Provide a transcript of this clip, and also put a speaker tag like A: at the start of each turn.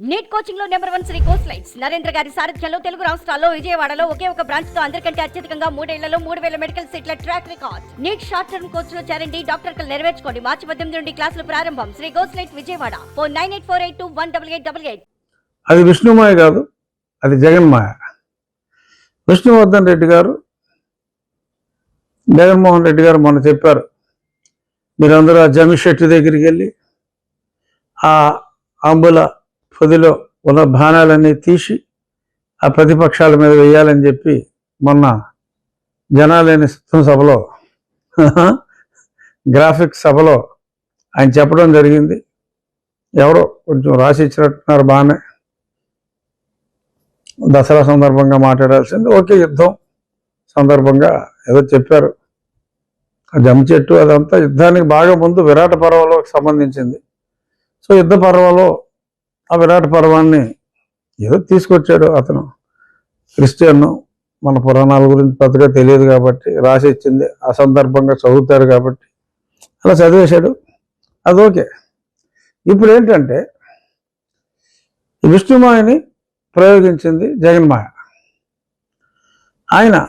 A: Neat కోచింగ్లో number one Sri course lights. Narendra గారి సారథ్యంలో తెలుగు రాష్ట్రాల్లో విజయవాడలో ఒకే ఒక బ్రాంచ్తో అందరికంటే అత్యధికంగా మూడేళ్ళలో మూడు వేల మెడికల్ సీట్ల track record. NEET short term కోర్స్లో చేరండి డాక్టర్ కలు నెరవేర్చుకోండి. మార్చి పద్దెనిమిది నుండి క్లాసులు ప్రారంభం. Sri course light Vijayawada. Four nine eight four eight two one double eight double eight.
B: అది విష్ణుమాయ కాదు అది జగన్మాయ. విష్ణువర్ధన్ రెడ్డి గారు జగన్మోహన్ రెడ్డి గారు మొన్న చెప్పారు మీరందరూ ఆ జమి దగ్గరికి వెళ్ళి ఆ అంబుల పొదిలో ఉన్న బాణాలన్నీ తీసి ఆ ప్రతిపక్షాల మీద వేయాలని చెప్పి మొన్న జనాలేని సిద్ధం సభలో గ్రాఫిక్స్ సభలో ఆయన చెప్పడం జరిగింది. ఎవరో కొంచెం రాసి ఇచ్చినట్టున్నారు బాగానే. దసరా సందర్భంగా మాట్లాడాల్సింది. ఓకే యుద్ధం సందర్భంగా ఏదో చెప్పారు. ఆ జమ్మి చెట్టు అదంతా యుద్ధానికి బాగా ముందు విరాట పర్వంలో సంబంధించింది. సో యుద్ధ పర్వంలో ఆ విరాట పర్వాన్ని ఏదో తీసుకొచ్చాడు అతను. క్రిస్టియన్ మన పురాణాల గురించి పెద్దగా తెలియదు కాబట్టి రాసి ఇచ్చింది ఆ సందర్భంగా చదువుతారు కాబట్టి అలా చదివేశాడు. అది ఓకే. ఇప్పుడు ఏంటంటే విష్ణుమాయని ప్రయోగించింది జగన్మాయ. ఆయన